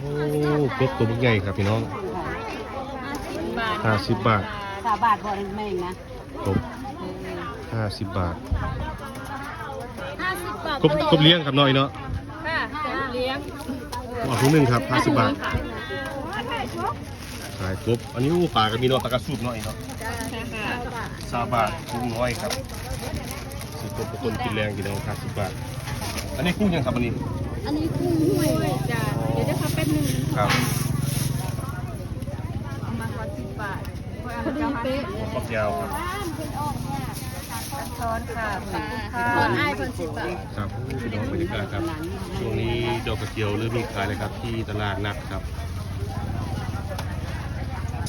โอ้กบตัวบักใหญ่ครับพี่น้องบาทห้าสิบบาทสาบาทพอแม่งนะกบห้าสิบบาทห้าสิบบาทกบกบเลี้ยงครับน้อยเนาะค่ะเลี้ยงเอาถุงหนึ่งครับห้าสิบบาทขายกบอันนี้อู้ปลาก็มีเนาะปลากระสูบน้อยเนาะค่ะสามบาทกุ้งน้อยครับซื้อกบกับคนกินแรงกินแรงห้าสิบบาท อันนี้กุ้งยังครับอันนี้ อันนี้กุ้งห้วยจ้ะเดี๋ยวจะทำเป็นหนึ่งครับเอามาขอสิบบาทพอดีเป๊ะกยาวครับทอนค่ะทอนให้คนสิบบาทครับพี่น้องบรรยากาศครับช่วงนี้ดอกกระเจียวเริ่มมีขายเลยครับที่ตลาดนัดครับ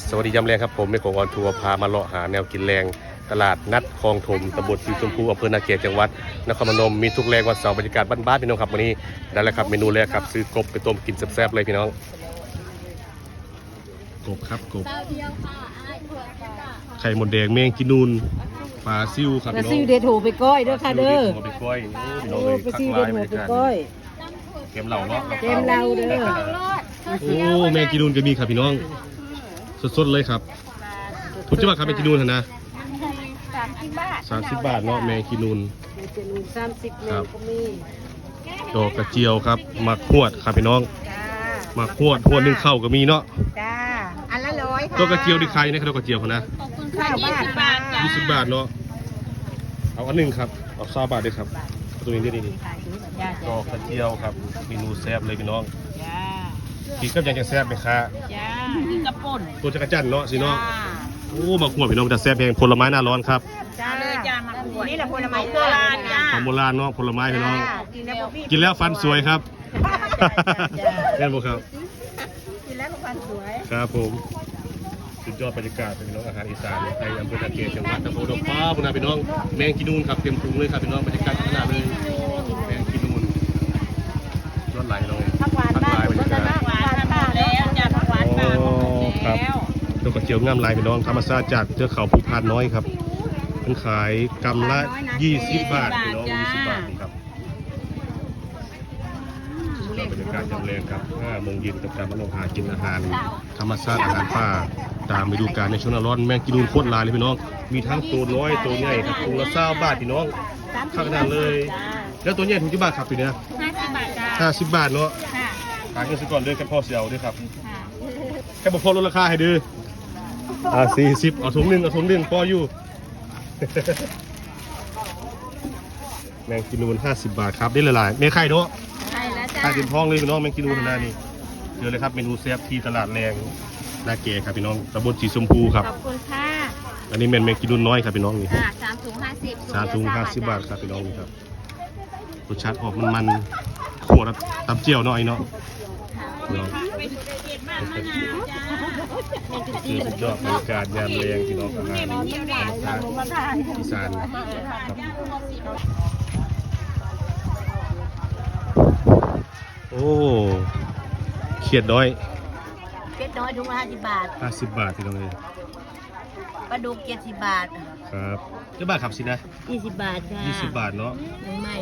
สวัสดียามแรงครับผมในของออนทัวร์พามาเลาะหาแนวกินแรง ตลาดนัดคลองถมตำบลสีชมพูอำเภอนาเกตจังหวัดนครพนมมีทุกแรงวันเสาร์บรรยากาศบ้านๆพี่น้องครับวันนี้ได้แล้วครับเมนูแรกครับซื้อกบไปต้มกินแซ่บๆเลยพี่น้องกบครับกบไข่มดแดงเมงกินนูนปลาซิวครับแล้วพี่น้องซิวเดโถไปก้อยเด้อค่ะเด้อปลาซิวเด็ดหัวไปก้อยโอ้พี่น้องโอ้เลยไปคักซิวหเดลายโถบรรไปยากาศก้อยเกมเหล่าเนาะเกมเหล้าเด้อโอ้แมงกินูนก็มีครับพี่น้องสดๆเลยครับทุกจังหวัดครับแมงกินูนหั่น นะสามสิบบาทเนาะแมงกินูนจะมีสามสิบเมครัตบรก็มีดอกกระเจียวครับมักหวดครับพี่น้องจ้ามักหวดหวดหนึ่งเข้าก็มีเนาะจ้าอันละร้อยค่ะดอกกระเจียวดีใครนะครับดอกกระเจียวเขานะข้าวบาทบาทจ้ายี่สิบบาทเนาะเอาอันหนึ่งครับเอาซาบาทด้วยครับเอาตัวนี้ด้วยนี่จ้าดอกกระเจียวครับเมนูแซ่บเลยพี่น้องจ้ากินกับยังจะแซ่บไหมคะจ้ากินกระป่นตัวจักรจันทร์เนาะสิจ้าเนาะ โอ้มักหวดพี่น้องแต่แซ่บแพงผลไม้หน้าร้อนครับจ้าเลยจ้ามาขวดนี่แหละผลไม้โบราณจ้าของโบราณเนาะผลไม้พี่น้อง กินแล้วบ่มีกินแล้วฟันสวยครับจ้าเล่นบ่ครับ กินแล้วก็ฟันสวย ครับผมสุดยอดบรรยากาศเป็นพี่น้องอาหารอีสานในอำเภอนาเกตจังหวัดตะโพดอกฟ้าพุ่นนะพี่น้องแมงกินูนครับเต็มถุงเลยครับพี่น้องบรรยากาศขนาดเลยแมงกินูนยอดไหลเลย กกระเจียวงามลายพี่น้องธรรมชาติจากเทือกเขาภูพานน้อยครับมันขายกำละ20 บาทพี่น้อง20 บาทนี่ครับก็บรรยากาศยามแรงครับ5โมงเย็นกับการมาลงหากินอาหาร ธรรมชาติอาหารป่าตามฤดูกาลในช่วงหน้าร้อนแมงกินูนโคตรหลายเลยพี่น้อง มีทั้งตัวน้อยตัวใหญ่ครับตัวละ20บาทพี่น้องข้างหน้าเลย แล้วตัวใหญ่ถุงกี่บาทครับพี่เนี่ยห้าสิบบาทจ้า50 บาทเนาะค่ะขายเงินซะก่อนเด้อแค่พ่อเสียวด้วยครับค่ะแค่บอกพอลดราคาให้ดื้อ อ่าสี่สิบเอาถุงหนึ่งเอาถุงหนึ่งพออยู่ แมงกินูนห้าสิบบาทครับได้หลายๆแม่ไข่เนาะใช่แล้วจ้า ไข่เต็มท้องเลยพี่น้องแมงกินูนทางด้านนี้เจอเลยครับเมนูแซ่บที่ตลาดแรงนาเกครับพี่น้องตำบลสีชมพูครับ ขอบคุณค่ะอันนี้เป็นแมงกินูนน้อยครับพี่น้องนี่ อ่าสามถุงห้าสิบสามถุงห้าสิบบาทครับพี่น้องนี่ครับรสชาติออกมันมันๆขั่วแล้วตำเจียวหน่อยเนาะพี่น้อง คือสุดยอดบรรยากาศยามแรงพี่น้องอาหารธรรมชาติอีสานครับโอ้เขียดน้อยเป็ดน้อยถุงละห้าสิบบาท50บาทพี่น้องเลย ปลาดุกเจ็ดสิบบาทครับเจ้าบาทครับสินะยี่สิบบาทค่ะ20บาทเนาะไม่ไม่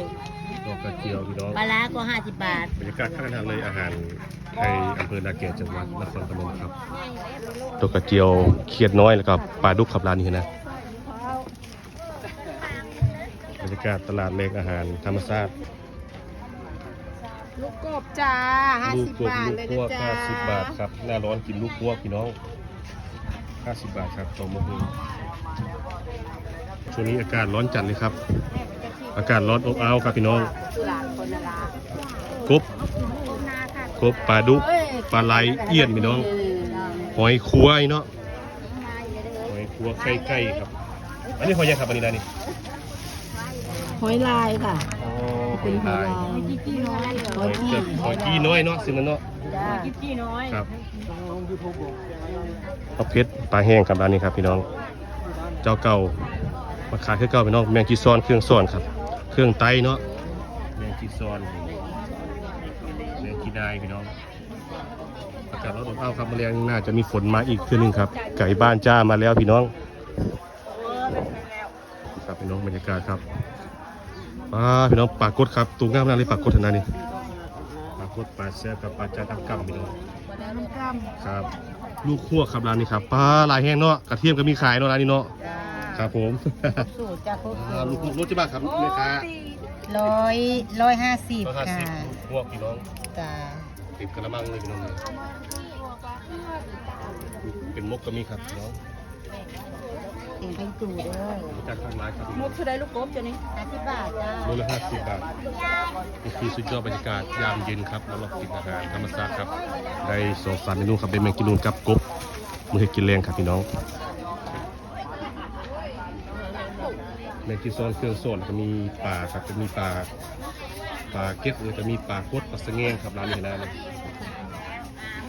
ดอกกระเจียวพี่น้องปลาร้าก็ห้าสิบบาทบรรยากาศข้างทางเลยอาหารไทยอำเภอนาเกตจังหวัดนครพนมครับดอกกระเจียวเขียดน้อยแล้วก็ปลาดุกขับร้านนี้นะบรรยากาศตลาดแรงอาหารธรรมชาติลูกกบจ้าห้าลูกสิบกบบาทลูกเลยพวนะกจ๊ะ50บาทครับหน้าร้อนกินลูกพวกพี่น้อง 50 บาทครับต่อมื้อช่วงนี้อากาศร้อนจัดเลยครับ อากาศร้อนอบอ้าวครับพี่น้องหลานคนละลากบ กบปลาดุกปลาไหลเอี้ยนพี่น้องหอยคัวไอ้เนาะหอยคัวไข่ไก่ครับ อันนี้หอยยังครับอันนี้นะนี่หอยลายค่ะอ๋อหเป็อนยหอลายยลายหอยกี้น้อยหอยเกิดหอยกี้น้อยเนาะซึ่งนั้นเนาะ จ้าหอยกี้น้อยครับเอาเพชรปลาแห้งครับร้านนี้ครับพี่น้อง เจ้าเก่ามาขายคือเก่าพี่น้องแมงจีซอนเครื่องซ้อนครับ เครื่องไตเนาะแมงจีซอนแมงจีนายพี่น้องอากาศร้อนอบอ้าวครับแมลงน่าจะมีฝนมาอีกคืนหนึงครับ ไก่บ้านจ้ามาแล้วพี่น้องครับพี่น้องบรรยากาศครับป้าพี่น้องปรากฏครับตูงามนาเลยปรากฏขนาดนี้ปรากฏ ดปลาแซ่บกับปลาจาตังกำพี่น้องแล้วลูกกำครับ ลูกคั่วครับร้านนี้ครับปลาลายแห้งเนาะกระเทียมก็มีขายเนาะร้านนี้เนาะจ้าครับผมสูตรจ้าคุกอ่าลูกลูกจะบ้าครับแม่ค้าร้อยร้อยห้าสิบร้อยห้าค่ะสิบพวกพี่น้องจ้าติดกระมังเลยพี่น้องเลยเป็นมกก็มีครับพี่น้อง เก่งเป็นจูเด้อมาจากทางร้านครับพี่มุน้องกคือได้ลูกกบจ้ะนี่ห้าสิบบาทจ้าโลละห้าสิบบาทนี่คือสุดยอดบรรยากาศยามเย็นครับแล้วเรากินอาหารธรรมชาติครับ ได้สองสามเมนูครับเป็นแมงกินูนกับกบมือให้กินแรงครับพี่น้องในที่ซ้อนเครื่องโซนก็มีปลาครับจะมีปลาปลาเก็ดหรือจะมีปลาโคตรปลาสะแงงครับร้านนี้นะ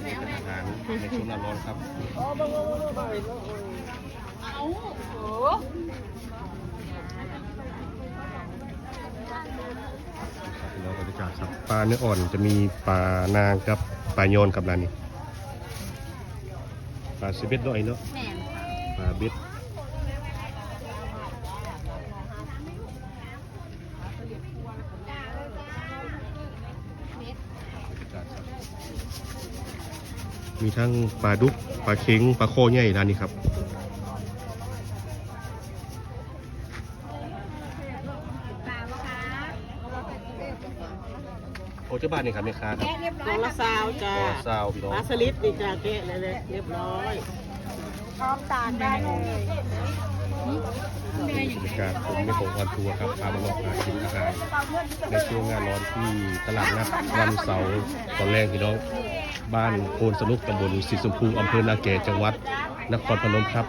นี่เป็นอาหารในช่วงหน้าร้อนครับ ครับรรยากาศครับปลาเนื้ออ่อนจะมีปลานางกับปลาโยนกับร้านนี้ปลาซิเบ็ดด้วยเนาะแม่นปลาเบ็ดมีทั้งปลาดุกปลาเค็งปลาโคใหญ่ร้านนี้ครับ โอ้เจ้าบ้านนี่ครับแม่ค้าครับตัวละซาวจ้าโอ้ซาวพี่น้องปลาสลิดนี่จ้าแกะเลยเลยเรียบร้อยพร้อมตากได้เลยบรรยากาศผมไม่ของออนทัวร์ครับพามาลองหากินอาหารในช่วงงานร้อนที่ตลาดนัดวันเสาร์ตอนแรกพี่น้องบ้านโพนสนุกตำบลสีชมพูอำเภอนาแก่จังหวัดนครพนมครับ